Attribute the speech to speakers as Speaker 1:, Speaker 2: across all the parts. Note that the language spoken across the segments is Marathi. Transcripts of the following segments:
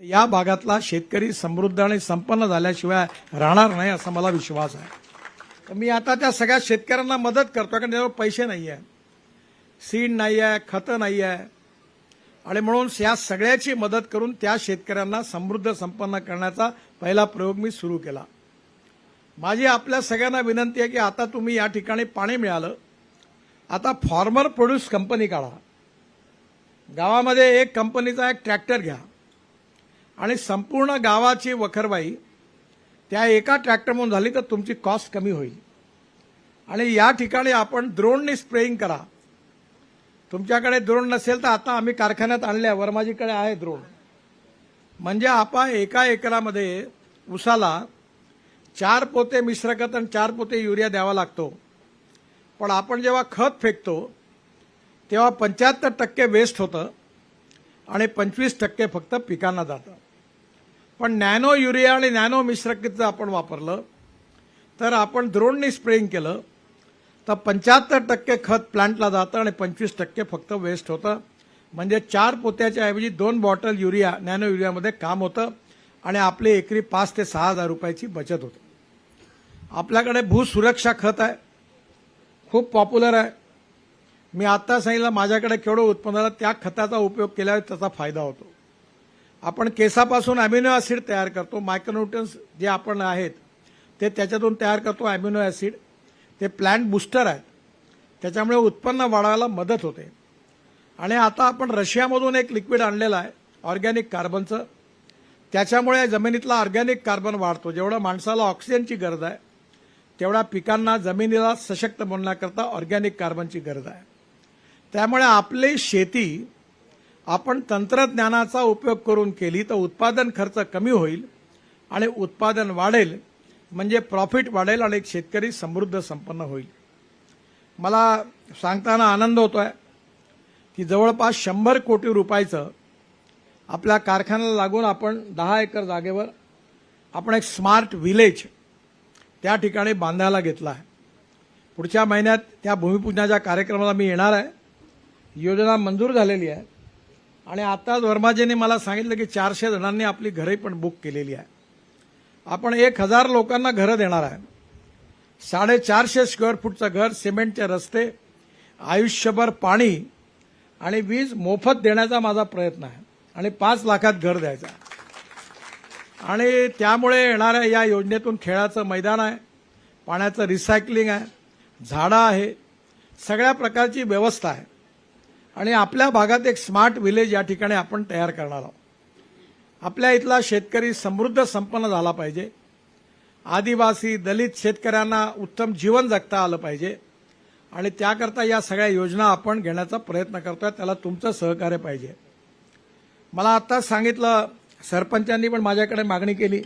Speaker 1: या भागातला शेतकरी समृद्ध आणि संपन्न झाल्याशिवाय राहणार नाही असा मला विश्वास आहे. तर मी आता त्या सगळ्या शेतकऱ्यांना मदत करतो कारण त्याच्यावर पैसे नाही आहे सीड नाही आहे खतं नाही आहे आणि म्हणून या सगळ्याची मदत करून त्या शेतकऱ्यांना समृद्ध संपन्न करण्याचा पहिला प्रयोग मी सुरू केला. माझी आपल्या सगळ्यांना विनंती आहे की आता तुम्ही या ठिकाणी पाणी मिळालं. आता फॉर्मर प्रोड्यूस कंपनी काढा. गावामध्ये एक कंपनीचा एक ट्रॅक्टर घ्या. आणि संपूर्ण गावाची वखरबाई त्या एका ट्रॅक्टरमधून झाली तर तुमची कॉस्ट कमी होईल. आणि या ठिकाणी आपण द्रोणने स्प्रेइंग करा. तुमच्याकडे द्रोण नसेल तर आता आम्ही कारखान्यात आणल्या. वर्माजीकडे आहे द्रोण म्हणजे आपण एका एकरामध्ये उसाला चार पोते मिश्रखत आणि चार पोते युरिया द्यावा लागतो. पण आपण जेव्हा खत फेकतो तेव्हा पंच्याहत्तर टक्के वेस्ट होतं आणि पंचवीस टक्के फक्त पिकांना जातं. पण नॅनो युरिया आणि नॅनो मिश्रकित जर आपण वापरलं तर आपण द्रोणनी स्प्रेइंग केलं तर पंच्याहत्तर टक्के खत प्लांटला जातं आणि पंचवीस टक्के फक्त वेस्ट होतं. म्हणजे चार पोत्याच्या ऐवजी दोन बॉटल युरिया नॅनो युरियामध्ये काम होतं आणि आपली एकरी पाच ते सहा हजार रुपयाची बचत होते. आपल्याकडे भूसुरक्षा खत आहे. खूप पॉप्युलर आहे. मी आत्ता सांगितलं माझ्याकडे केवढं उत्पन्न झालं त्या खताचा उपयोग केल्यावर त्याचा फायदा होतो. आपण केसापासून अमिनो ॲसिड तयार करतो. मायक्रोन्युट्रन्स जे आपण आहेत ते त्याच्यातून तयार करतो अमिनो ॲसिड. ते प्लॅन्ट बुस्टर आहेत. त्याच्यामुळे उत्पन्न वाढवायला मदत होते. आणि आता आपण रशियामधून एक लिक्विड आणलेलं आहे ऑर्गॅनिक कार्बनचं. त्याच्यामुळे जमिनीतला ऑर्गॅनिक कार्बन वाढतो. जेवढं माणसाला ऑक्सिजनची गरज आहे तेवढ्या पिकांना जमिनीला सशक्त बनण्याकरता ऑर्गॅनिक कार्बनची गरज आहे. त्यामुळे आपली शेती आपण तंत्रज्ञानाचा उपयोग करून केली तर उत्पादन खर्च कमी होईल आणि उत्पादन वाढेल म्हणजे प्रॉफिट वाढेल आणि एक शेतकरी समृद्ध संपन्न होईल. मला सांगताना आनंद होतो आहे की जवळपास शंभर कोटी रुपयाचं आपल्या कारखान्याला लागून आपण दहा एकर जागेवर आपण एक स्मार्ट विलेज त्या ठिकाणी बांधायला घेतला आहे. पुढच्या महिन्यात त्या भूमिपूजनाच्या कार्यक्रमाला मी येणार आहे. योजना मंजूर झालेली आहे. आणि आता वर्माजींनी मला सांगितलं की चारशे जणांनी आपली घरे पण बुक केलेली आहे. आपण एक हजार लोकांना घरं देणार आहे. साडेचारशे स्क्वेअर फूटचं घर सिमेंटचे रस्ते आयुष्यभर पाणी आणि वीज मोफत देण्याचा माझा प्रयत्न आहे. आणि पाच लाखात घर द्यायचं आहे. आणि त्यामुळे येणाऱ्या या योजनेतून खेळाचं मैदान आहे पाण्याचं रिसायकलिंग आहे झाडं आहे सगळ्या प्रकारची व्यवस्था आहे. आणि आपल्या भागात एक स्मार्ट विलेज या ठिकाणी आपण तयार करणार आहोत. आपल्या इथला शेतकरी समृद्ध संपन्न झाला पाहिजे. आदिवासी दलित शेतकऱ्यांना उत्तम जीवन जगता आलं पाहिजे. आणि त्याकरता या सगळ्या योजना आपण घेण्याचा प्रयत्न करतोय. त्याला तुमचं सहकार्य पाहिजे. मला आत्ताच सांगितलं सरपंचांनी पण माझ्याकडे मागणी केली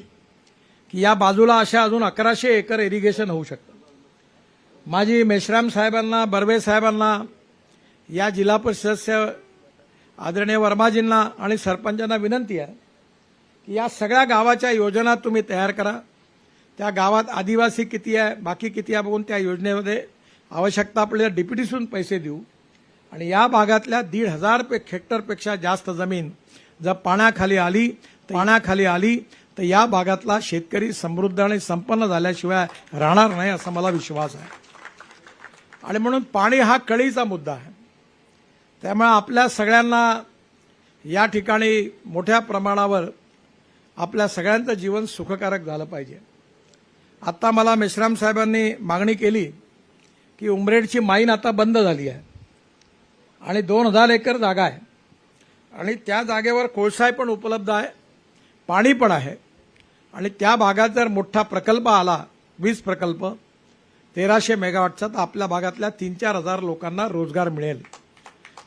Speaker 1: की या बाजूला अशा अजून अकराशे एकर इरिगेशन होऊ शकतं. माझी मेश्राम साहेबांना बर्वे साहेबांना या जिल्हा परिषद सदस्य आदरणीय वर्माजींना आणि सरपंचांना विनंती आहे की या सगळ्या गावाच्या योजना तुम्ही तयार करा. त्या गावात आदिवासी किती आहे बाकी किती आहे बघून त्या योजनेमध्ये आवश्यकता आपल्याला डिप्युटीसून पैसे देऊ. आणि या भागातल्या दीड हजार पे हेक्टरपेक्षा जास्त जमीन जर पाण्याखाली आली पाण्याखाली आली तर या भागातला शेतकरी समृद्ध आणि संपन्न झाल्याशिवाय राहणार नाही असा मला विश्वास आहे. आणि म्हणून पाणी हा कळीचा मुद्दा आहे. त्यामुळे आपल्या सगळ्यांना या ठिकाणी मोठ्या प्रमाणावर आपल्या सगळ्यांचं जीवन सुखकारक झालं पाहिजे. आता मला मेश्राम साहेबांनी मागणी केली की उमरेडची माईन आता बंद झाली आहे आणि दोन हजार एकर जागा आहे. आणि त्या जागेवर कोळसाय पण उपलब्ध आहे पाणी पण आहे. आणि त्या भागात जर मोठा प्रकल्प आला वीज प्रकल्प तेराशे मेगावॅटचा तर आपल्या भागातल्या तीन चार हजार लोकांना रोजगार मिळेल.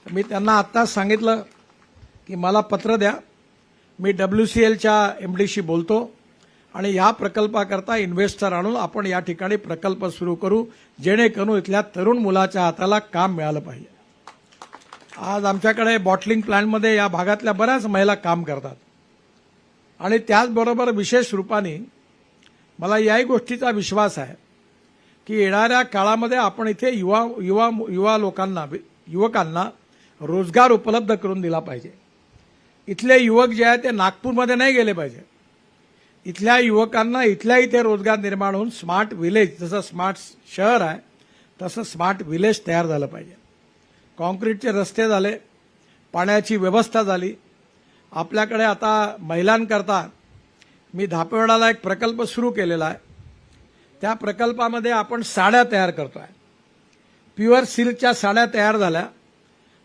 Speaker 1: तर मी त्यांना आत्ताच सांगितलं की मला पत्र द्या. मी डब्ल्यू सी एलच्या एम डीशी बोलतो आणि या प्रकल्पाकरता इन्व्हेस्टर आणून आपण या ठिकाणी प्रकल्प सुरू करू जेणेकरून इथल्या तरुण मुलाच्या हाताला काम मिळालं पाहिजे. आज आमच्याकडे बॉटलिंग प्लांटमध्ये या भागातल्या बऱ्याच महिला काम करतात. आणि त्याचबरोबर विशेष रूपाने मला याही गोष्टीचा विश्वास आहे की येणाऱ्या काळामध्ये आपण इथे युवा युवा युवा लोकांना युवकांना रोजगार उपलब्ध करून दिला पाहिजे. इथले युवक जे आहेत ते नागपूरमध्ये नाही गेले पाहिजे. इथल्या युवकांना इथल्या इथे रोजगार निर्माण होऊन स्मार्ट विलेज जसं स्मार्ट शहर आहे तसं स्मार्ट विलेज तयार झालं पाहिजे. कॉन्क्रीटचे रस्ते झाले पाण्याची व्यवस्था झाली. आपल्याकडे आता महिलांकरता मी धापेवाडाला एक प्रकल्प सुरू केलेला आहे. त्या प्रकल्पामध्ये आपण साड्या तयार करतो आहे प्युअर सिल्कच्या साड्या तयार झाल्या.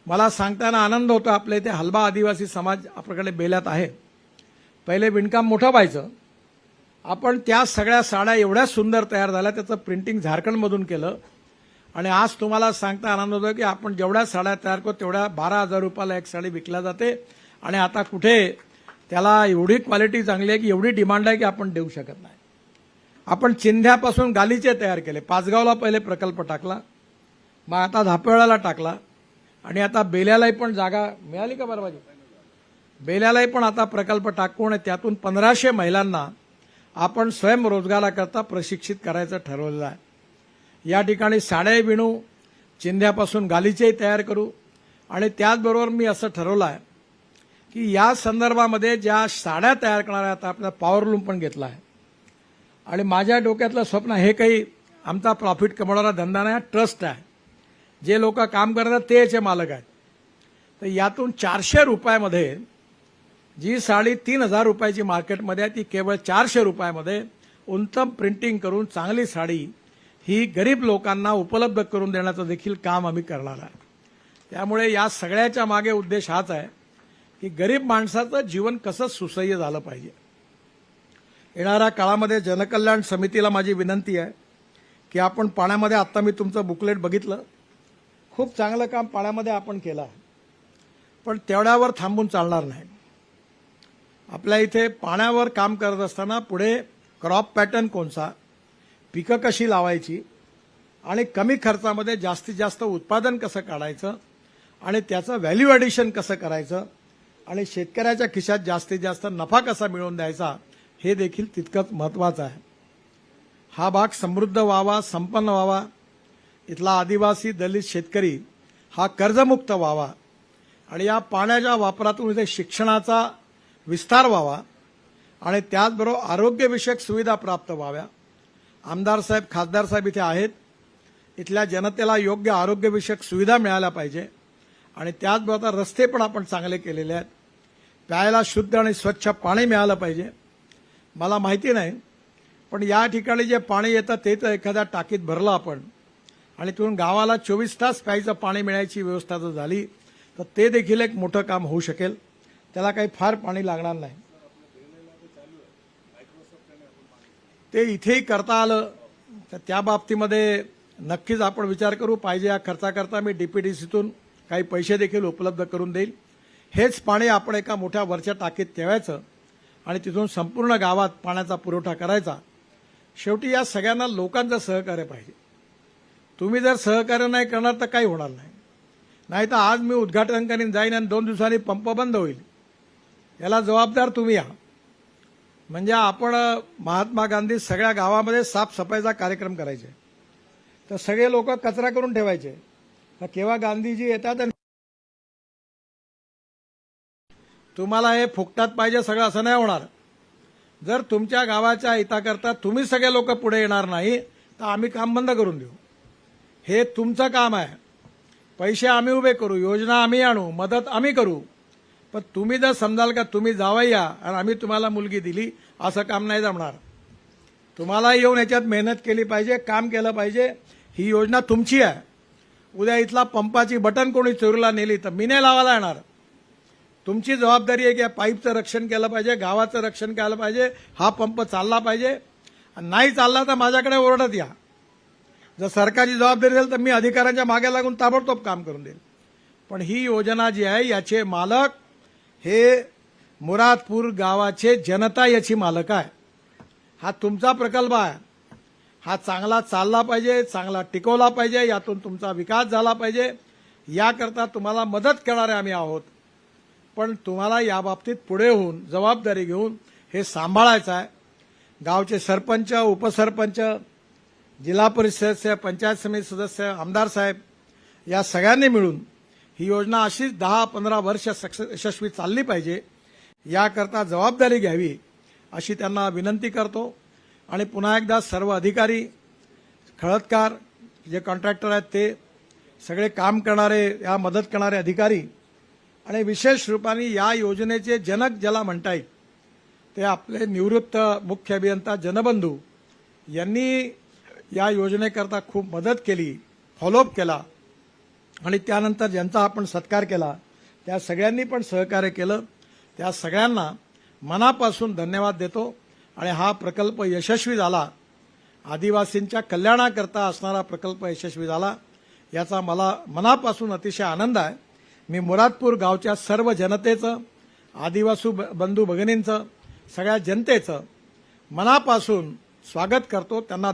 Speaker 1: मला सांगताना आनंद होतो. आपल्या इथे हलबा आदिवासी समाज आपल्याकडे बेल्यात आहे. पहिले विणकाम मोठं व्हायचं. आपण त्या सगळ्या साड्या एवढ्या सुंदर तयार झाल्या. त्याचं प्रिंटिंग झारखंडमधून केलं. आणि आज तुम्हाला सांगता आनंद होतो की आपण जेवढ्या साड्या तयार करतो तेवढ्या बारा हजार रुपयाला एक साडी विकल्या जाते. आणि आता कुठे त्याला एवढी क्वालिटी चांगली आहे की एवढी डिमांड आहे की आपण देऊ शकत नाही. आपण चिंध्यापासून गालीचे तयार केले. पाचगावला पहिले प्रकल्प टाकला. मग आता धापेवाड्याला टाकला. आणि आता बेल्यालाही पण जागा मिळाली का बरं बेल्यालाही पण आता प्रकल्प टाकून आणि त्यातून पंधराशे महिलांना आपण स्वयंरोजगाराकरता प्रशिक्षित करायचं ठरवलेलं आहे. या ठिकाणी साड्याही विणू चिंध्यापासून गालीचेही तयार करू आणि त्याचबरोबर मी असं ठरवलं आहे की या संदर्भामध्ये ज्या साड्या तयार करणाऱ्या आता आपल्या पॉवरलूम पण घेतला आहे. आणि माझ्या डोक्यातलं स्वप्न हे काही आमचा प्रॉफिट कमवणारा धंदा नाही ट्रस्ट आहे. जे लोक काम करतात ते याचे मालक आहेत. तर यातून चारशे रुपयामध्ये जी साडी तीन हजार रुपयाची मार्केटमध्ये आहे ती केवळ चारशे रुपयामध्ये उत्तम प्रिंटिंग करून चांगली साडी ही गरीब लोकांना उपलब्ध करून देण्याचं देखील काम आम्ही करणार आहे. त्यामुळे या सगळ्याच्या मागे उद्देश हाच आहे की गरीब माणसाचं जीवन कसं सुसह्य झालं पाहिजे. येणाऱ्या काळामध्ये जनकल्याण समितीला माझी विनंती आहे की आपण पाण्यामध्ये आत्ता मी तुमचं बुकलेट बघितलं खूप चांगलं काम पाण्यामध्ये आपण केलं आहे. पण तेवढ्यावर थांबून चालणार नाही. आपल्या इथे पाण्यावर काम करत असताना पुढे क्रॉप पॅटर्न कोणता पिकं कशी लावायची? आणि कमी खर्चामध्ये जास्तीत जास्त उत्पादन कसं काढायचं? आणि त्याचं व्हॅल्यू ॲडिशन कसं करायचं? आणि शेतकऱ्याच्या खिशात जास्तीत जास्त नफा कसा मिळवून द्यायचा? हे देखील तितकंच महत्त्वाचं आहे. हा भाग समृद्ध व्हावा संपन्न व्हावा इथला आदिवासी दलित शेतकरी हा कर्जमुक्त व्हावा आणि या पाण्याच्या वापरातून इथे शिक्षणाचा विस्तार व्हावा आणि त्याचबरोबर आरोग्यविषयक सुविधा प्राप्त व्हाव्या. आमदार साहेब खासदार साहेब इथे आहेत. इथल्या जनतेला योग्य आरोग्यविषयक सुविधा मिळाल्या पाहिजे आणि त्याचबरोबर आता रस्ते पण आपण चांगले केलेले आहेत. प्यायला शुद्ध आणि स्वच्छ पाणी मिळालं पाहिजे. मला माहिती नाही पण या ठिकाणी जे पाणी येतं ते तर एखाद्या टाकीत भरलं आपण. आणि तिथून गावाला चोवीस तास प्यायचं पाणी मिळायची व्यवस्था जर झाली तर ते देखील एक मोठं काम होऊ शकेल. त्याला काही फार पाणी लागणार नाही. ते इथेही करता आलं तर त्या बाबतीमध्ये नक्कीच आपण विचार करू पाहिजे या खर्चाकरता मी डी पी डी सीतून काही पैसे देखील उपलब्ध करून देईल. हेच पाणी आपण एका मोठ्या वरच्या टाकीत ठेवायचं आणि तिथून संपूर्ण गावात पाण्याचा पुरवठा करायचा. शेवटी या सगळ्यांना लोकांचं सहकार्य पाहिजे. तुम्ही जर सहकार्य नाही करणार तर काही होणार नाही. नाही तर आज मी उद्घाटन करीन जाईन आणि दोन दिवसांनी पंप बंद होईल. याला जबाबदार तुम्ही या. म्हणजे आपण महात्मा गांधी सगळ्या गावामध्ये साफसफाईचा कार्यक्रम करायचे. तर सगळे लोक कचरा करून ठेवायचे. तर केव्हा गांधीजी येतात आणि तुम्हाला हे फुकटात पाहिजे सगळं असं नाही होणार. जर तुमच्या गावाच्या हिताकरता तुम्ही सगळे लोक पुढे येणार नाही तर आम्ही काम बंद करून देऊ. हे तुमचं काम आहे. पैसे आम्ही उभे करू योजना आम्ही आणू मदत आम्ही करू. पण तुम्ही जर समजाल का तुम्ही जावं या आणि आम्ही तुम्हाला मुलगी दिली असं काम नाही जमणार. तुम्हाला येऊन याच्यात मेहनत केली पाहिजे काम केलं पाहिजे ही योजना तुमची आहे. उद्या इथला पंपाची बटन कोणी चोरीला नेली तर मी नाही लावायला येणार. तुमची जबाबदारी आहे की या पाईपचं रक्षण केलं पाहिजे गावाचं रक्षण केलं पाहिजे हा पंप चालला पाहिजे. आणि नाही चालला तर माझ्याकडे ओरडत या. जर सरकारची जबाबदारी असेल तर मी अधिकाऱ्यांच्या मागे लागून ताबडतोब काम करून देईल. पण ही योजना जी आहे याचे मालक हे मुरादपूर गावाचे जनता याची मालक आहे. हा तुमचा प्रकल्प आहे. हा चांगला चालला पाहिजे चांगला टिकवला पाहिजे यातून तुमचा विकास झाला पाहिजे. याकरता तुम्हाला मदत करणारे आम्ही आहोत. पण तुम्हाला याबाबतीत पुढे होऊन जबाबदारी घेऊन हे सांभाळायचं आहे. गावचे सरपंच उपसरपंच जिल्हा परिषद सदस्य पंचायत समिती सदस्य आमदार साहेब या सगळ्यांनी मिळून ही योजना अशीच दहा पंधरा वर्ष सक्ष- यशस्वी चालली पाहिजे याकरता जबाबदारी घ्यावी अशी त्यांना विनंती करतो. आणि पुन्हा एकदा सर्व अधिकारी खळदकार जे कॉन्ट्रॅक्टर आहेत ते सगळे काम करणारे या मदत करणारे अधिकारी आणि विशेष रूपाने या योजनेचे जनक ज्याला म्हणता येईल ते आपले निवृत्त मुख्य अभियंता जनबंधू यांनी या योजनेकरता खूप मदत केली फॉलोअप केला. आणि त्यानंतर ज्यांचा आपण सत्कार केला त्या सगळ्यांनी पण सहकार्य केलं. त्या सगळ्यांना मनापासून धन्यवाद देतो. आणि हा प्रकल्प यशस्वी झाला. आदिवासींच्या कल्याणाकरता असणारा प्रकल्प यशस्वी झाला. याचा मला मनापासून अतिशय आनंद आहे. मी मुरादपूर गावच्या सर्व जनतेचं आदिवासी ब- बंधू भगिनींचं सगळ्या जनतेचं मनापासून स्वागत करतो. त्यांना